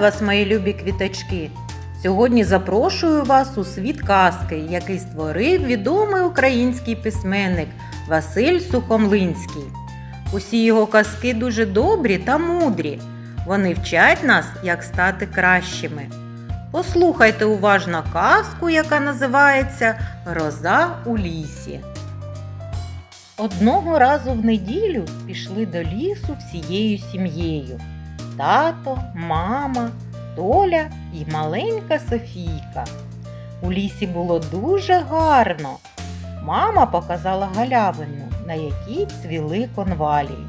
вас, мої любі квіточки! Сьогодні запрошую вас у світ казки, який створив відомий український письменник Василь Сухомлинський. Усі його казки дуже добрі та мудрі. Вони вчать нас, як стати кращими. Послухайте уважно казку, яка називається Гроза у лісі. Одного разу в неділю пішли до лісу всією сім'єю. Тато, мама, Толя і маленька Софійка. У лісі було дуже гарно. Мама показала галявину, на якій цвіли конвалії.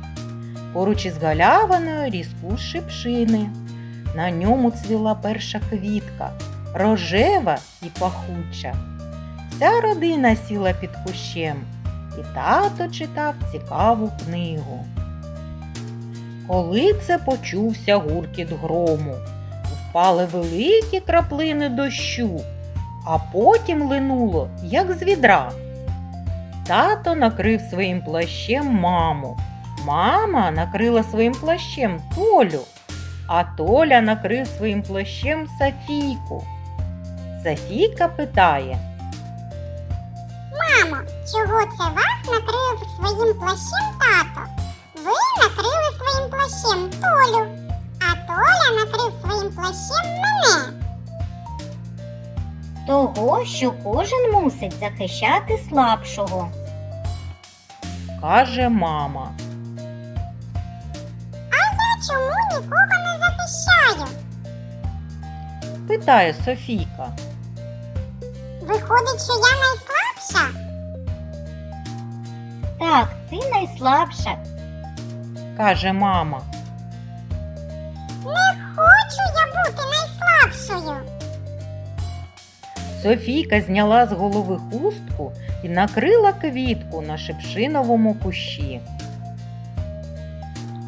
Поруч із галявиною різку шипшини. На ньому цвіла перша квітка, рожева і пахуча. Вся родина сіла під кущем, і тато читав цікаву книгу. Коли це почувся гуркіт грому, впали великі краплини дощу, а потім линуло, як з відра. Тато накрив своїм плащем маму. Мама накрила своїм плащем Толю, а Толя накрив своїм плащем Софійку. Софійка питає. Мамо, чого це вас накрив своїм плащем тато? Плащем Толю, а Толя накрив своїм плащем мене. Того, що кожен мусить захищати слабшого. каже мама. А Я чому нікого не захищаю? Питає Софійка. Виходить, що я найслабша? Так, ти найслабша. Каже мама. Не хочу я бути найслабшою. Софійка зняла з голови хустку і накрила квітку на шипшиновому кущі.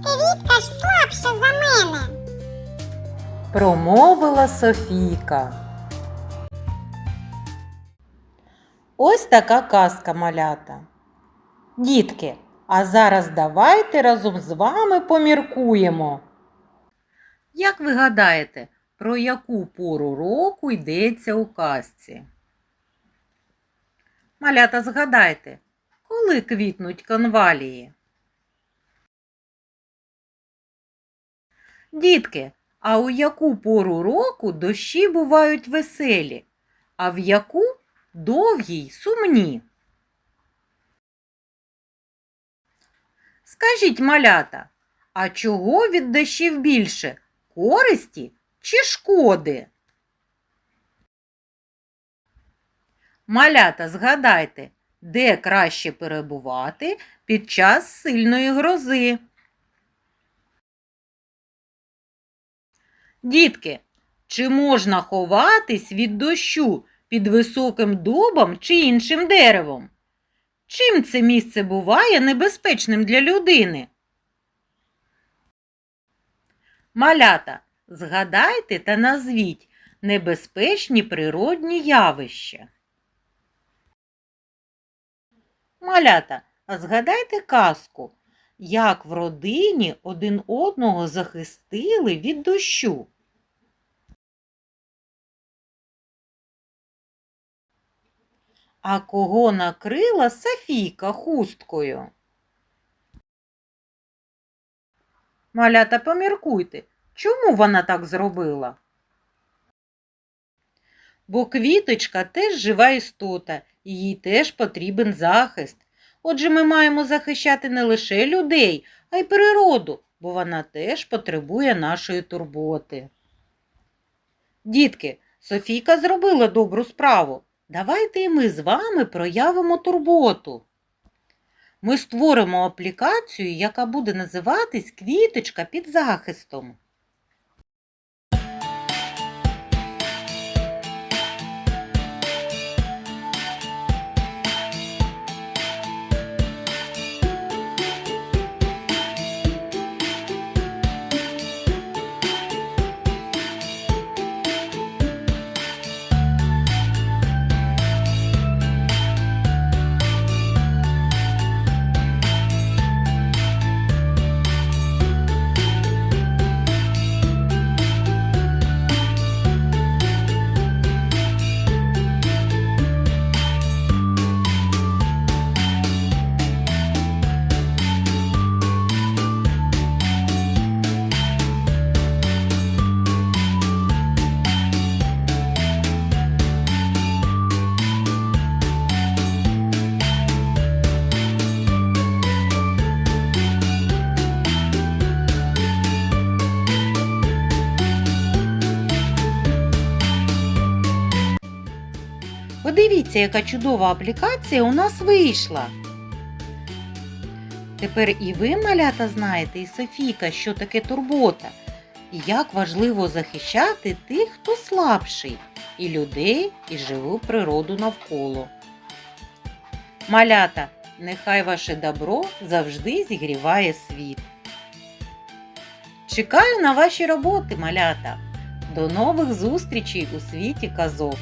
Квітка ж слабша за мене. Промовила Софійка. Ось така казка малята. Дітки, а зараз давайте разом з вами поміркуємо. Як ви гадаєте, про яку пору року йдеться у казці? Малята, згадайте, коли квітнуть конвалії? Дітки, а у яку пору року дощі бувають веселі, а в яку довгі й сумні? Скажіть, малята, а чого від дощів більше? Користі чи шкоди? Малята, згадайте, де краще перебувати під час сильної грози? Дітки, чи можна ховатись від дощу під високим дубом чи іншим деревом? Чим це місце буває небезпечним для людини? Малята, згадайте та назвіть небезпечні природні явища. Малята, а згадайте казку, як в родині один одного захистили від дощу. А кого накрила Софійка хусткою? Малята, поміркуйте, чому вона так зробила? Бо квіточка теж жива істота, їй теж потрібен захист. Отже, ми маємо захищати не лише людей, а й природу, бо вона теж потребує нашої турботи. Дітки, Софійка зробила добру справу. Давайте і ми з вами проявимо турботу. Ми створимо аплікацію, яка буде називатись Квіточка під захистом. Подивіться, яка чудова аплікація у нас вийшла. Тепер і ви, малята, знаєте, і Софійка, що таке турбота, і як важливо захищати тих, хто слабший, і людей, і живу природу навколо. Малята, нехай ваше добро завжди зігріває світ. Чекаю на ваші роботи, малята. До нових зустрічей у світі казок.